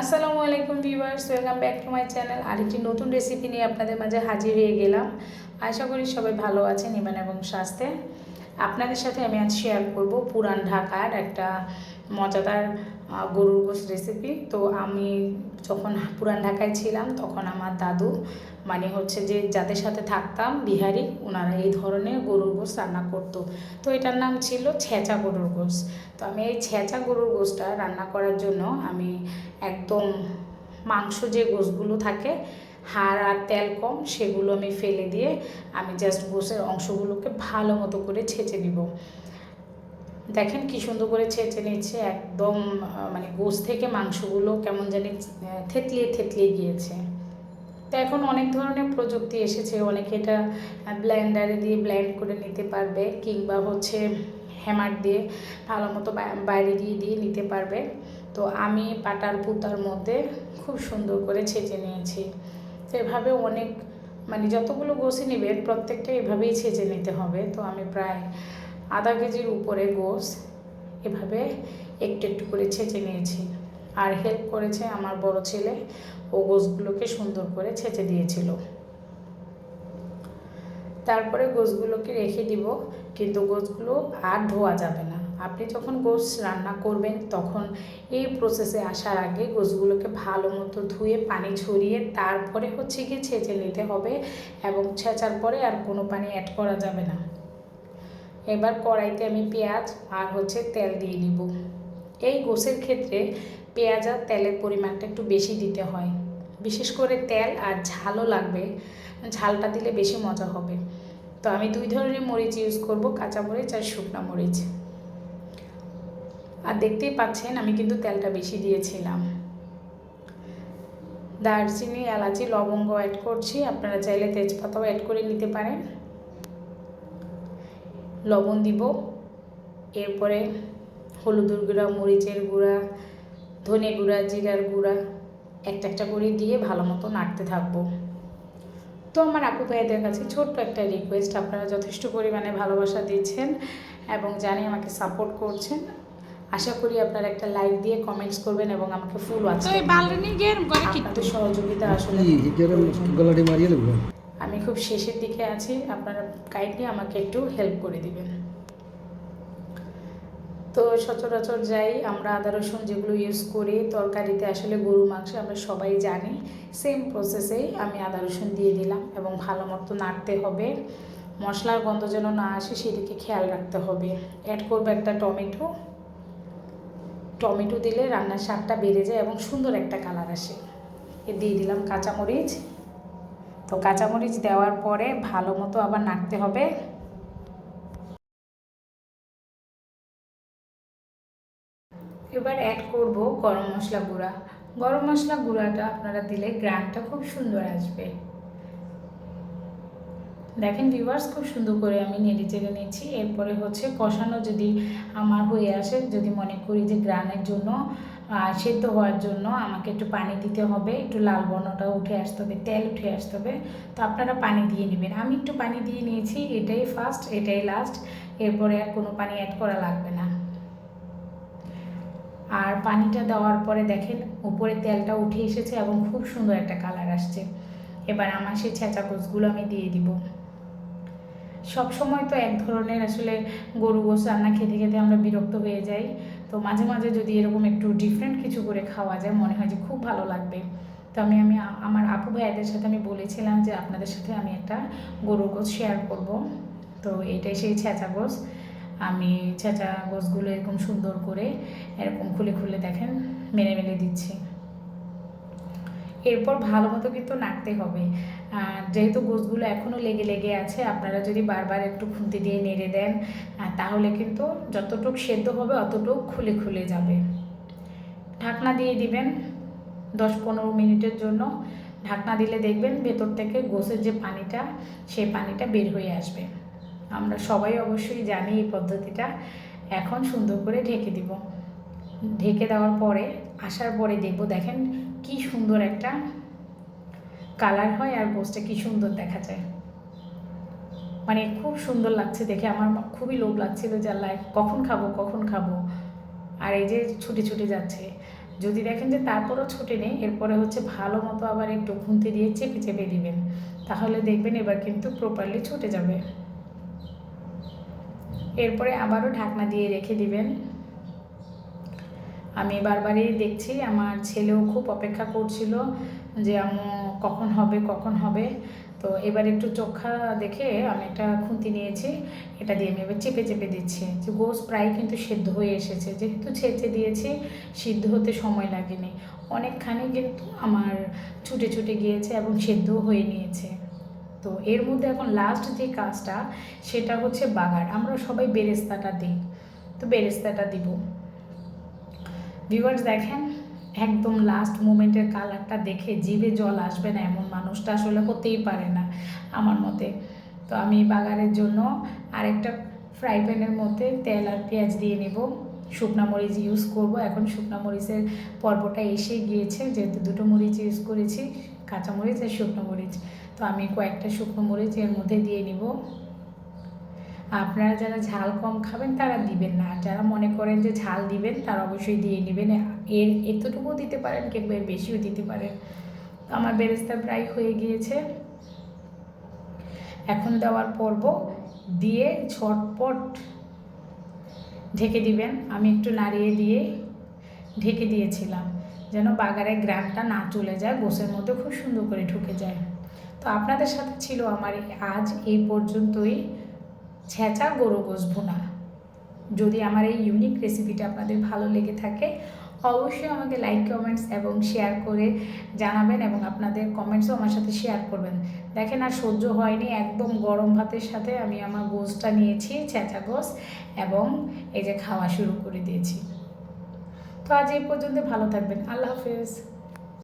আসসালামু আলাইকুম viewers, welcome back to my channel. আরেকটি নতুন রেসিপি নিয়ে আপনাদের মাঝে হাজির হয়ে গেলাম। আশা করি সবাই ভালো আছেন ইমান এবং স্বাস্থ্যে। আপনাদের সাথে আমি আজ শেয়ার করব পুরান ঢাকার একটা মজাদার গরুর গোশ রেসিপি তো আমি যখন পুরান ঢাকায় ছিলাম, তখন আমার দাদু মানে হচ্ছে যে যাদের সাথে থাকতাম, বিহারি ওনারা এই ধরনের গরুর গোশ রান্না করতো। তো এটার নাম ছিল ছেঁচা গরুর গোশ। তো আমি এই ছেঁচা গরুর গোশটা রান্না করার জন্য আমি একদম মাংস যে গোশগুলো থাকে, হাড় আর তেল কম, সেগুলো আমি ফেলে দিয়ে আমি জাস্ট গোশের অংশগুলোকে ভালো মতো করে ছেঁচে দিব দেখেন কি সুন্দর করে ছেঁচে নিচ্ছে, একদম মানে গোশ থেকে মাংসগুলো কেমন জানি থেতলিয়ে থেতলিয়ে গিয়েছে। তো এখন অনেক ধরনের প্রযুক্তি এসেছে, অনেকে এটা ব্লেন্ডারে দিয়ে ব্লেন্ড করে নিতে পারবে কিংবা হচ্ছে হ্যামার দিয়ে ভালো মতো বাইরে দিয়ে দিয়ে নিতে পারবে। তো আমি পাটার পুতার মধ্যে খুব সুন্দর করে ছেঁচে নিয়েছি। তো এভাবে অনেক মানে যতগুলো গোসি নেবেন প্রত্যেকটা এভাবেই ছেঁচে নিতে হবে। তো আমি প্রায় আধা কেজির উপরে গোস এভাবে একটু একটু করে ছেঁচে নিয়েছি। আর হেল্প করেছে আমার বড় ছেলে। ও গোসগুলোকে সুন্দর করে ছেঁচে দিয়েছিল। তারপরে গোসগুলোকে রেখে দিব, কিন্তু গোসগুলো আর ধোয়া যাবে না। আপনি যখন গোস রান্না করবেন, তখন এই প্রসেসে আসার আগে গোসগুলোকে ভালো মতো ধুয়ে পানি ছড়িয়ে তারপরে হচ্ছে গিয়ে ছেঁচে নিতে হবে এবং ছেঁচার পরে আর কোনো পানি অ্যাড করা যাবে না। এবার কড়াইতে আমি পেঁয়াজ আর হচ্ছে তেল দিয়ে দিব এই গোসের ক্ষেত্রে পেঁয়াজ আর তেলের পরিমাণটা একটু বেশি দিতে হয়। বিশেষ করে তেল আর ঝালও লাগবে, ঝালটা দিলে বেশি মজা হবে। তো আমি দুই ধরনের মরিচ ইউজ করব, কাঁচা মরিচ আর শুকনা মরিচ। আর দেখতেই পাচ্ছেন আমি কিন্তু তেলটা বেশি দিয়েছিলাম। দারচিনি, এলাচি, লবঙ্গ অ্যাড করছি। আপনারা চাইলে তেজপাতাও অ্যাড করে নিতে পারেন। লবণ দিব। এরপরে হলুদের গুঁড়া মরিচের গুঁড়া ধনে গুঁড়া জিরার গুঁড়া একটা একটা করে দিয়ে ভালো মতো নাড়তে থাকব। তো আমার আপু ভাইদের কাছে ছোট্ট একটা রিকোয়েস্ট আপনারা যথেষ্ট পরিমাণে ভালোবাসা দিচ্ছেন এবং জানি আমাকে সাপোর্ট করছেন। আশা করি আপনারা একটা লাইক দিয়ে কমেন্টস করবেন এবং আমাকে ফুল তো আছে আপনাদের সহযোগিতা আসলে আমি খুব শেষের দিকে আছি। আপনারা কাইন্ডলি আমাকে একটু হেল্প করে দিবেন। তো সচরাচর যাই, আমরা আদা, রসুন যেগুলো ইউজ করি, তরকারিতে আসলে গরু, মাংস আমরা সবাই জানি। সেম প্রসেসেই আমি আদা, রসুন দিয়ে দিলাম এবং ভালো মতো নাড়তে হবে। মশলার গন্ধ যেন না আসে সেদিকে খেয়াল রাখতে হবে। অ্যাড করব একটা টমেটো। টমেটো দিলে রান্নার স্বাদটা বেড়ে যায় এবং সুন্দর একটা কালার আসে। দিয়ে দিলাম কাঁচামরিচ। তো কাঁচামরিচ দেওয়ার পরে ভালো মতো আবার নাড়তে হবে। এবার অ্যাড করব গরম মশলা গুঁড়া। গরম মশলা গুঁড়াটা আপনারা দিলে গ্রানটা খুব সুন্দর আসবে। দেখেন ভিউয়ার্স খুব সুন্দর করে আমি নেড়ে চেড়ে নিচ্ছি। এরপরে হচ্ছে কষানো যদি আমার হয়ে আসে, যদি মনে করি যে গ্রানের জন্য সেদ্ধ হওয়ার জন্য আমাকে একটু পানি দিতে হবে, একটু লাল বর্ণটা উঠে আসতে হবে, তেল উঠে আসতে হবে। তো আপনারা পানি দিয়ে নেবেন। আমি একটু পানি দিয়ে নিয়েছি, এটাই ফার্স্ট এটাই লাস্ট এরপরে আর কোনো পানি অ্যাড করা লাগবে না। আর পানিটা দেওয়ার পরে দেখেন, উপরে তেলটা উঠে এসেছে এবং খুব সুন্দর একটা কালার আসছে। এবার আমার সেই ছেঁচা গোছগুলো আমি দিয়ে দিব। সব সময় তো এক ধরনের আসলে গরু গোস রান্না খেতে খেতে আমরা বিরক্ত হয়ে যাই। তো মাঝে মাঝে যদি এরকম একটু ডিফারেন্ট কিছু করে খাওয়া যায়, মনে হয় যে খুব ভালো লাগবে। তো আমি আমি, আমার আপু ভাইয়াদের সাথে আমি বলেছিলাম যে আপনাদের সাথে আমি একটা গরু গোস শেয়ার করব। তো এটাই সেই ছেঁচা গোস আমি ছেঁচা গোসগুলো এরকম সুন্দর করে এরকম খুলে খুলে দেখেন, মেলে মেলে দিচ্ছি। এরপর ভালো মতো কিন্তু নাড়তে হবে। যেহেতু গোসগুলো এখনও লেগে লেগে আছে, আপনারা যদি বারবার একটু খুন্তি দিয়ে নেড়ে দেন তাহলে কিন্তু যতটুক সেদ্ধ হবে অতটুক খুলে খুলে যাবে। ঢাকনা দিয়ে দিবেন দশ পনেরো মিনিটের জন্য। ঢাকনা দিলে দেখবেন ভেতর থেকে গোসের যে পানিটা, সেই পানিটা বের হয়ে আসবে। আমরা সবাই অবশ্যই জানি এই পদ্ধতিটা। এখন সুন্দর করে ঢেকে দিব। ঢেকে দেওয়ার পরে, আসার পরে দেখব, দেখেন কি সুন্দর একটা কালার হয় আর গোসটা কি সুন্দর দেখা যায়। মানে খুব সুন্দর লাগছে দেখে, আমার খুবই লোভ লাগছিল যে আল্লাহ, কখন খাব কখন খাব? আর এই যে ছুটে ছুটে যাচ্ছে। যদি দেখেন যে তারপরও ছুটে নেই, এরপরে হচ্ছে ভালো মতো আবার একটু খুন্তি দিয়ে চেপে চেপে দিবেন। তাহলে দেখবেন এবার কিন্তু প্রপারলি ছুটে যাবে। এরপরে আবারও ঢাকনা দিয়ে রেখে দিবেন। আমি বারবারই দেখছি, আমার ছেলেও খুব অপেক্ষা করছিল যে আম্মু কখন হবে কখন হবে। তো এবার একটু চোখা দেখে আমি একটা খুন্তি নিয়েছি, এটা দিয়ে আমি এবার চেপে চেপে দিচ্ছি। যে গোস প্রায় কিন্তু সেদ্ধ হয়ে এসেছে, যেহেতু ছেঁচে দিয়েছি, সিদ্ধ হতে সময় লাগেনি। অনেকখানি কিন্তু আমার ছুটে ছুটে গিয়েছে এবং সেদ্ধও হয়ে নিয়েছে। তো এর মধ্যে এখন লাস্ট যে কাজটা, সেটা হচ্ছে বাগার আমরা সবাই বেরেস্তাটা দিই। তো বেরেস্তাটা দিব। ভিউয়ার্স দেখেন, একদম লাস্ট মোমেন্টের কালারটা দেখে জিভে জল আসবে না, এমন মানুষটা আসলে হতেই পারে না আমার মতে। তো আমি বাগারের জন্য আরেকটা ফ্রাই প্যানের মধ্যে তেল আর পেঁয়াজ দিয়ে নেব। শুকনা মরিচ ইউজ করব। এখন শুকনা মরিচের পর্বটা এসে গিয়েছে, যেহেতু দুটো মরিচ ইউজ করেছি, কাঁচা মরিচ আর শুকনো মরিচ। তো আমি কয়েকটা শুকনো মরিচ এর মধ্যে দিয়ে নিব। আপনারা যারা ঝাল কম খাবেন, তারা দিবেন না। যারা মনে করেন যে ঝাল দিবেন, তারা অবশ্যই দিয়ে নেবেন। এর এতটুকুও দিতে পারেন, কিংবা এর বেশিও দিতে পারেন। তো আমার বেরেস্তা প্রায় হয়ে গিয়েছে। এখন দেওয়ার পর্ব দিয়ে ঝটপট ঢেকে দিবেন। আমি একটু নাড়িয়ে দিয়ে ঢেকে দিয়েছিলাম, যেন বাগারের গ্রামটা না চলে যায়, গোসের মধ্যে খুব সুন্দর করে ঢুকে যায়। তো আপনাদের সাথে ছিল আমার আজ এই পর্যন্তই। ছেঁচা গরু গোস ভুনা যদি আমার এই ইউনিক রেসিপিটা আপনাদের ভালো লেগে থাকে, অবশ্যই আমাকে লাইক কমেন্টস এবং শেয়ার করে জানাবেন এবং আপনাদের কমেন্টসও আমার সাথে শেয়ার করবেন। দেখেন আর সহ্য হয়নি, একদম গরম ভাতের সাথে আমি আমার গোসটা নিয়েছি, ছেঁচা গোস এবং এই যে খাওয়া শুরু করে দিয়েছি। তো আজ এই পর্যন্ত ভালো থাকবেন, আল্লাহ হাফেজ।